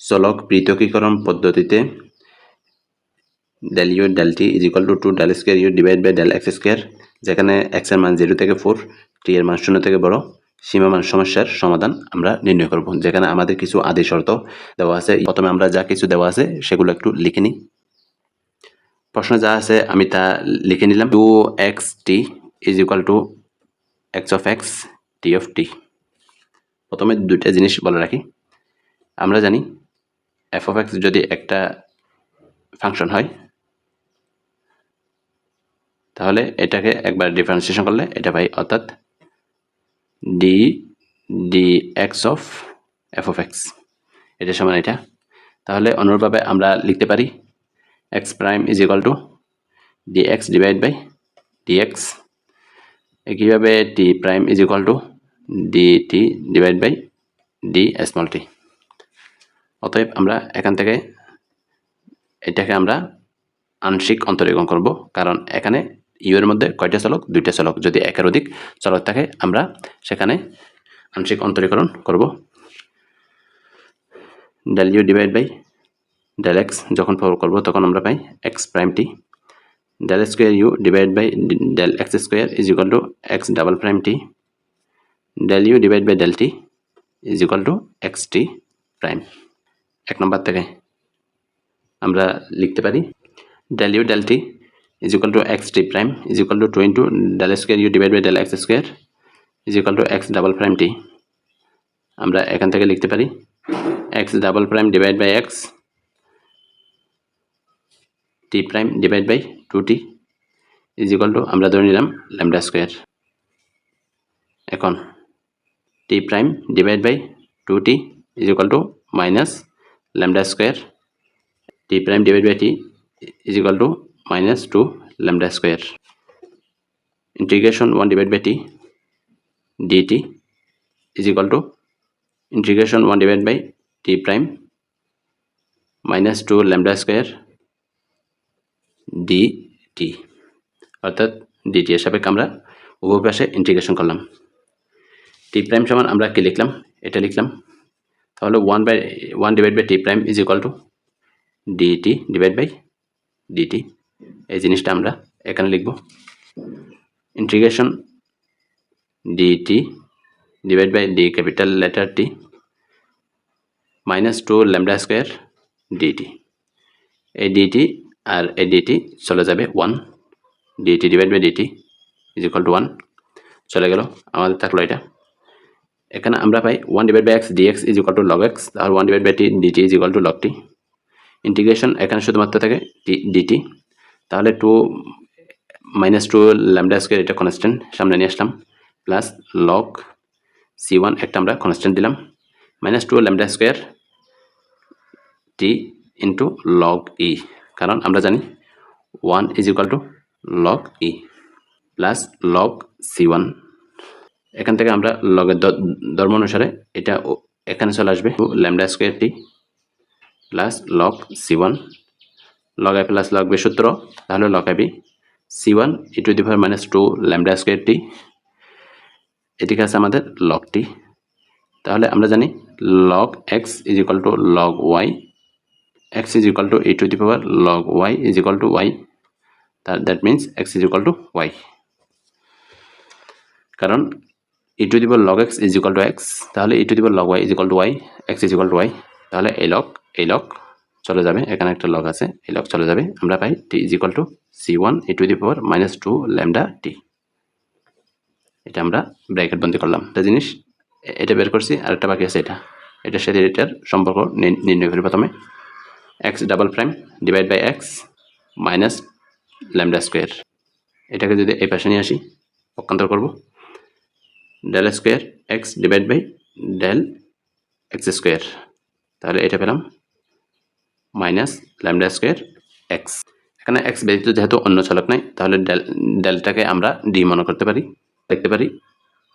চলক পৃথকীকরণ পদ্ধতিতে del U del T is equal to two del square U divide by del X square যেখানে এক্সের মান জিরো থেকে ফোর টি এর মান শূন্য থেকে বড় সীমামান সমস্যার সমাধান আমরা নির্ণয় করব। যেখানে আমাদের কিছু আদি শর্ত দেওয়া আছে। প্রথমে আমরা যা কিছু দেওয়া আছে, সেগুলো একটু লিখে নিই। প্রশ্ন যা আছে, আমি তা লিখে নিলাম। Two X T is equal to X of X T of T প্রথমে দুইটা জিনিস বলে রাখি। আমরা জানি এফ অফ এক্স যদি একটা ফাংশন হয়, তাহলে এটাকে একবার ডিফারেন্সিয়েশন করলে এটা পাই, অর্থাৎ D D X of F of X এটা সমান এটা। তাহলে অনুরূপভাবে আমরা লিখতে পারি X prime is equal to D X divide by D X একইভাবে T prime is equal to D T divide by D small T অতএব আমরা এখান থেকে এটাকে আমরা আংশিক অন্তরীকরণ করব, কারণ এখানে ইউ এর মধ্যে কয়টা চলক? দুইটা চলক। যদি একের অধিক চলক থাকে, আমরা সেখানে আংশিক অন্তরীকরণ করব। Del U divide by del X যখন ফর করব, তখন আমরা পাই X prime T del square U divide by del X square is equal to X double prime T del U divide by del T is equal to X T prime এক নম্বর থেকে আমরা লিখতে পারি del u del t is equal to x t prime is equal to 2 into del square u divided by del x square is equal to x double prime t আমরা এখান থেকে লিখতে পারি x double prime divide by x t prime divide by 2t is equal to আমরা ধরে নিলাম lambda square এখন t prime divide by 2t is equal to minus lambda square t prime divided by t is equal to minus 2 lambda square integration 1 divided by t dt is equal to integration 1 divided by t prime minus 2 lambda square dt অর্থাৎ DT এর সাপেক্ষে আমরা উভয় পাশে integration করলাম টি prime সমান আমরা কি লিখলাম এটা লিখলাম তাহলে one by one divide by T prime is equal to D T divide by D T এই জিনিসটা আমরা এখানে লিখব। Integration D T divide by D capital letter T minus two lambda square D T এই DT আর এই DT চলে যাবে one D T divide by D T is equal to one চলে গেল আমাদের থাকল এটা। এখানে আমরা পাই one divide by X D X is equal to log X R one divide by T D T is equal to log T integration এখানে শুধুমাত্র থাকে টি ডিটি তাহলে two minus two lambda square এটা কনস্ট্যান্ট সামনে নিয়ে আসলাম। Plus log C one একটা আমরা কনস্ট্যান্ট দিলাম। Minus two lambda square T into log E কারণ আমরা জানি one is equal to log E plus log C one এখান থেকে আমরা লগের ধর্ম অনুসারে এটা এখানে চলে আসবে lambda square T plus log C one log I plus log B সূত্র, তাহলে log I B C one E to the power minus two lambda square T এদিকে আছে আমাদের লগ টি তাহলে আমরা জানি log X is equal to log Y X is equal to E to the power log Y is equal to Y that means X is equal to Y কারণ E to the power log X is equal to X তাহলে E to the power log Y is equal to Y X is equal to Y তাহলে এই log এই log চলে যাবে, এখানে একটা log আছে এই লগ চলে যাবে, আমরা পাই T is equal to C one E to the power minus two lambda T এটা আমরা ব্র্যাকেট বন্দি করলাম। একটা জিনিস এটা বের করছি আর একটা বাকি আছে এটা, এটার সাথে এটার সম্পর্ক নির্ণয় করি প্রথমে X double prime divide by X minus lambda square এটাকে যদি এই পাশে নিয়ে আসি পক্ষান্তর করব। Del square X divide by del X square তাহলে এটা পেলাম মাইনাস ল্যামডা স্কোয়ার এক্স এখানে এক্স ব্যতীত যেহেতু অন্য চলক নাই, তাহলে ডেল ডেলটাকে আমরা ডি মনে করতে পারি। দেখতে পারি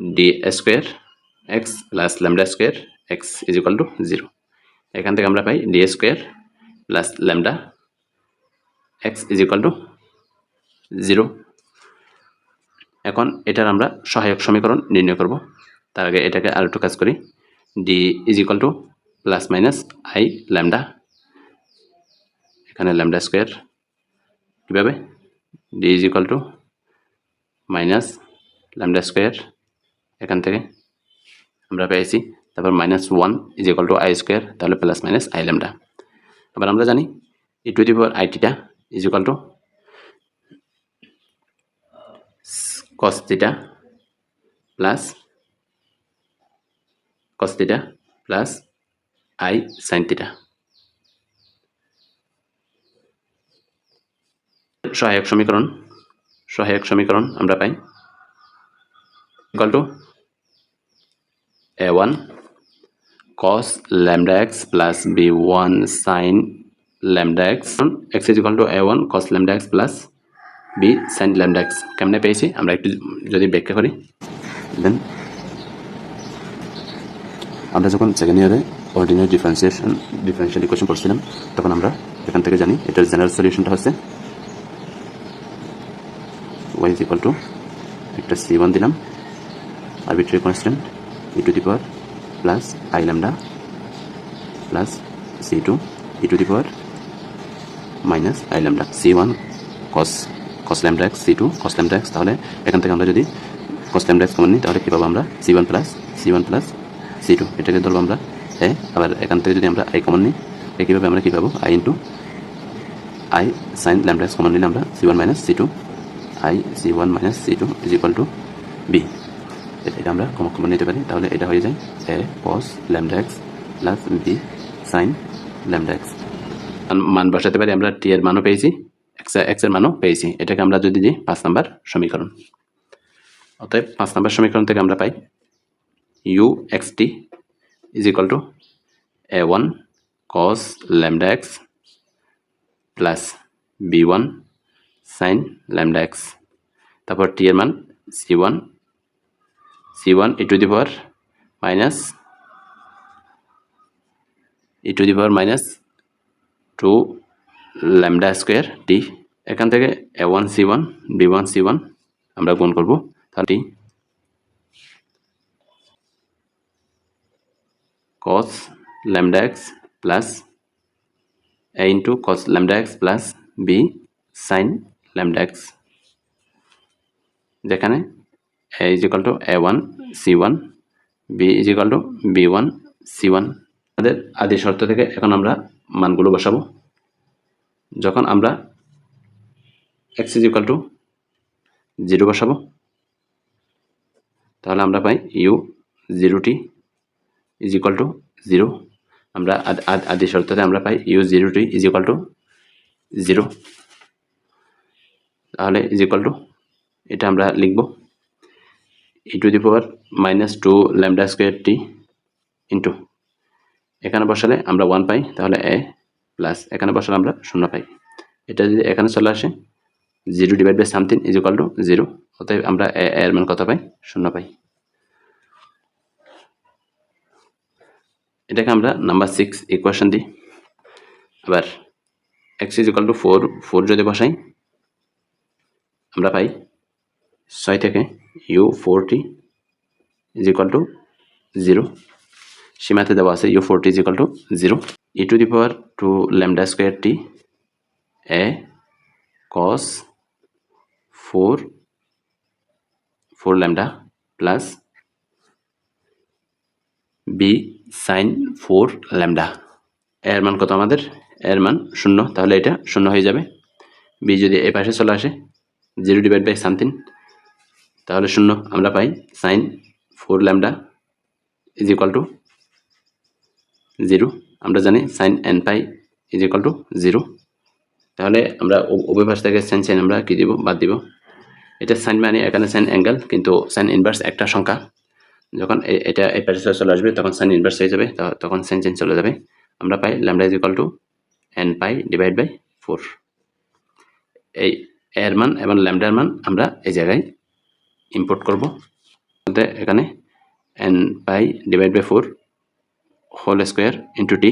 D square X plus lambda square X is equal to zero এখান থেকে আমরা পাই D square plus lambda X is equal to zero এখন এটার আমরা সহায়ক সমীকরণ নির্ণয় করব। তার আগে এটাকে আর একটু কাজ করি। D is equal to plus minus I lambda এখানে ল্যামডা স্কোয়ার কীভাবে? D is equal to minus lambda square এখান থেকে আমরা পেয়েছি। তারপর minus one is equal to I square তাহলে প্লাস মাইনাস আই ল্যামডা আবার আমরা জানি E to the I theta is equal to cos theta plus cos theta plus I sine theta সহায়ক সমীকরণ সহায়ক সমীকরণ আমরা পাই। Equal to A one cos lambda x plus B one sine lambda x X is equal to A one cos lambda x plus B, sine lambda X. কেমনে পেয়েছি? আমরা একটু যদি ব্যাখ্যা করি। দেন, আমরা যখন সেকেন্ড ইয়ারে অর্ডিনারি ডিফারেন্সিয়েশন ডিফারেন্সিয়াল ইকুয়েশন পড়ছিলাম, তখন আমরা এখান থেকে জানি এটার জেনারেল সলিউশনটা হচ্ছে ওয়াই ইজ ইকুয়াল টু একটা সি ওয়ান দিলাম arbitrary constant E to the power plus I lambda plus C two E to the power minus I lambda C one cos cos lambda X C two cos lambda X তাহলে এখান থেকে আমরা যদি কস lambda X common নিই, তাহলে কী পাবো আমরা? C one plus C one plus C two এটাকে ধরবো আমরা এ আবার এখান থেকে যদি আমরা আই কমন নিই কীভাবে আমরা কী পাবো? I into I sine lambda X common নিলে আমরা C one minus C two I C one minus C two is equal to B এটা আমরা কমন কমন নিতে পারি। তাহলে এটা হয়ে যায় A cos lambda X plus B sine lambda X মান বসাতে পারি, আমরা টি এর মানও পেয়েছি। এক্সের মানও পেয়েছি। এটাকে আমরা যদি দিই, পাঁচ নাম্বার সমীকরণ। অতএব পাঁচ নাম্বার সমীকরণ থেকে আমরা পাই U X T is equal to A one cos lambda X plus B one sine lambda X তারপর টি এর মান C one C one E to the power minus E to the power minus two lambda square T এখান থেকে A one C one B one C one আমরা গুণ করব thirty cos lambda x plus A into cos lambda x plus B sine lambda x যেখানে A is equal to A one C one B is equal to B one C one আমাদের আদি শর্ত থেকে এখন আমরা মানগুলো বসাবো। যখন আমরা X is equal to zero বসাবো। তাহলে আমরা পাই U zero T is equal to zero আমরা আদি শর্ততে আমরা পাই U zero T is equal to zero তাহলে ইজ ইকাল টু এটা আমরা লিখব। E to the power minus two lambda square T into এখানে বসালে আমরা ওয়ান পাই, তাহলে এ প্লাস এখানে বসালে আমরা শূন্য পাই। এটা যদি এখানে চলে আসে zero divide by something is equal to zero অতএব আমরা এর মান কত পাই? শূন্য পাই। এটাকে আমরা নাম্বার সিক্স ইকুয়েশন দিই। আবার x is equal to four four যদি বসাই, আমরা পাই ছয় থেকে u forty is equal to zero সীমাতে দেওয়া আছে u forty is equal to zero e to the power two lambda square t a cos four four lambda plus b sine four lambda এর মান কত আমাদের? এর মান শূন্য। তাহলে এটা শূন্য হয়ে যাবে। বি যদি এ পাশে চলে আসে জিরো ডিভাইড বাই সামথিং তাহলে শূন্য। আমরা পাই sine four lambda is equal to zero আমরা জানি sine n pi is equal to zero তাহলে আমরা উভয় পাশ থেকে সাইন সাইন আমরা কী দিব? বাদ দিব। এটা সাইন মানে এখানে সাইন অ্যাঙ্গেল কিন্তু সাইন ইনভার্স একটা সংখ্যা। যখন এটা এই পাশে চলে আসবে, তখন সাইন ইনভার্স হয়ে যাবে তখন সাইন চেঞ্জ চলে যাবে। আমরা পাই lambda is equal to n pi divide by four এই এর মান এবং ল্যামডার মান আমরা এই জায়গায় ইম্পোর্ট করব। এখানে n pi divide by four whole square into t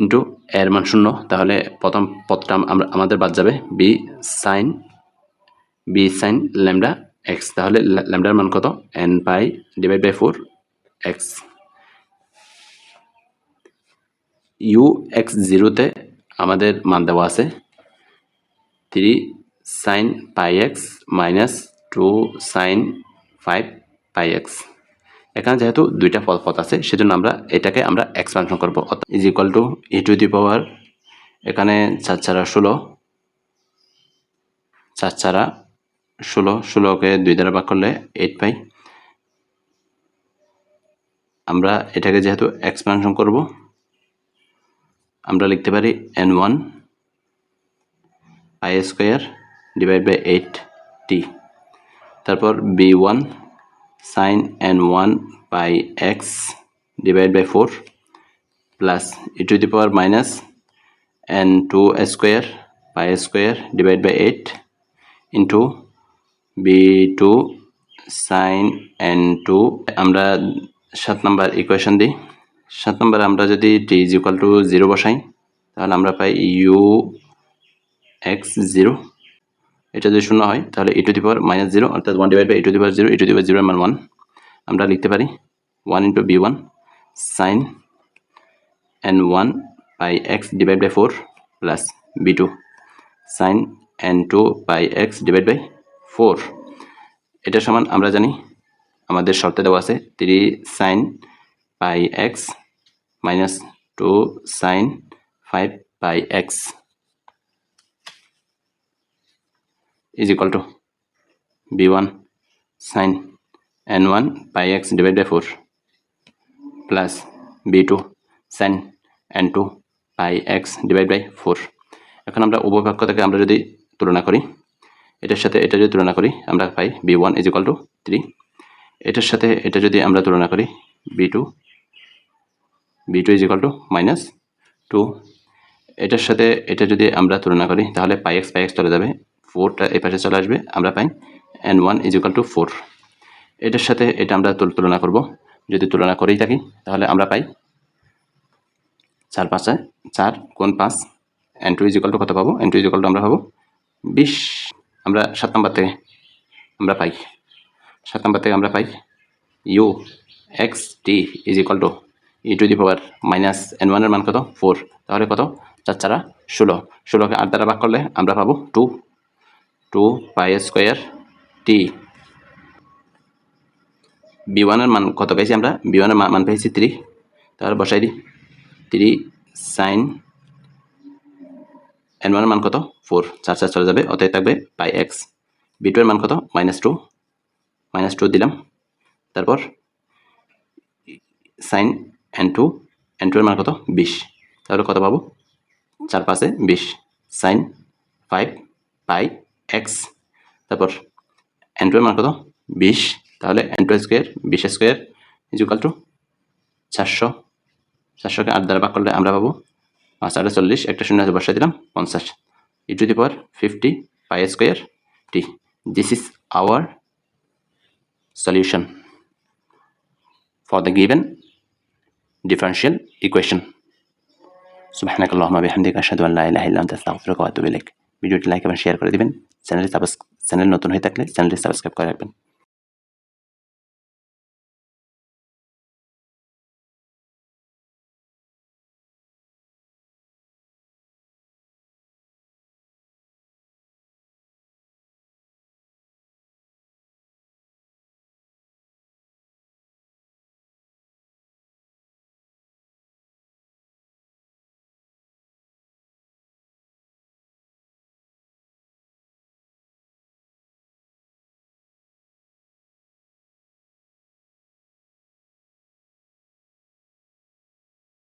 into এর মান শূন্য। তাহলে প্রথম পদটা আমাদের বাদ যাবে b sine b sine lambda x তাহলে ল্যামডার মান কত? N pi divide by four x u x জিরোতে আমাদের মান দেওয়া আছে three sine pi x minus two sine five pi x এখানে যেহেতু দুইটা ফল পথ আছে, সেজন্য আমরা এটাকে আমরা এক্সপানশন করব। Is equal to e to the power এখানে চার চারা ষোলো, চার চারা ষোলো ষোলোকে দুই দ্বারা ভাগ করলে এইট পাই। আমরা এটাকে যেহেতু এক্সপানশন করব, আমরা লিখতে পারি n one i square divide by eight t তারপর b one sine n one by x divide by four plus e to the power minus n two square by square divide by eight into b two sine n two আমরা সাত number equation দিই। সাত নাম্বার আমরা যদি t is equal to zero বসাই, তাহলে আমরা পাই ইউ এক্স জিরো এটা যদি শূন্য হয়, তাহলে e to the power minus zero অর্থাৎ one divide by e to the zero e to the zero মান ওয়ান আমরা লিখতে পারি one into b one sine n one by x divide by four plus b two sine n two by x divide by four. এটা সমান আমরা জানি, আমাদের শর্তে দেওয়া আছে three sine pi x minus two sine five pi x. is equal to b1 sin n1 pi x divided by 4 plus b2 sin n2 pi x divided by 4 এখন আমরা উভয় থেকে আমরা যদি তুলনা করি এটার সাথে এটা যদি তুলনা করি, আমরা পাই b one is equal to three এটার সাথে এটা যদি আমরা তুলনা করি b two b two is equal to minus two এটার সাথে এটা যদি আমরা তুলনা করি, তাহলে পাই এক্স পাই এক্স চলে যাবে। ফোরটা এই পাশে চলে আসবে, আমরা পাই n one is equal to four এটার সাথে এটা আমরা তুলনা করব। যদি তুলনা করেই থাকি, তাহলে আমরা পাই চার পাঁচে চার, কোন পাঁচ? N two is equal to কত পাবো? N two is equal to আমরা পাবো বিশ। আমরা সাত নম্বর থেকে আমরা পাই। সাত নম্বর থেকে আমরা পাই u x t is equal to e to the power minus n ওয়ানের মান কত? ফোর তাহলে কত? চার চারা ষোলো। ষোলোকে আট দ্বারা ভাগ করলে আমরা পাবো two two pi square t b ওয়ানের মান কত পেয়েছি আমরা? বি ওয়ানের মান পেয়েছি থ্রি তাহলে বসাই দিই। থ্রি সাইন এন ওয়ানের মান কত? ফোর চার চার, চলে যাবে। অতএব থাকবে পাই এক্স বি টু এর মান কত? মাইনাস টু মাইনাস টু দিলাম। তারপর sine n two n two এর মান কত? বিশ। তাহলে কত পাবো? চার পাশে বিশ। সাইন ফাইভ পাই এক্স তারপর এন টু এর মান কত? বিশ। তাহলে এন টু স্কোয়ার বিশ স্কোয়ার ইজুকাল টু চারশো। চারশোকে আট দ্বারা ভাগ করলে আমরা পাবো পাঁচ আটে চল্লিশ, একটা শূন্য আছে বসাই দিলাম, পঞ্চাশ। E to the power fifty pi square t this is our solution for the given differential equation সুবহানাক আল্লাহুম্মা বিহামদিকা আশহাদু আল্লা ইলাহা ইল্লা আনতা আস্তাগফিরুকা ওয়া আতুবু ইলাইক ভিডিওটি লাইক এবং শেয়ার করে দিবেন। চ্যানেলে চ্যানেল নতুন হয়ে থাকলে চ্যানেলটি সাবস্ক্রাইব করে রাখবেন।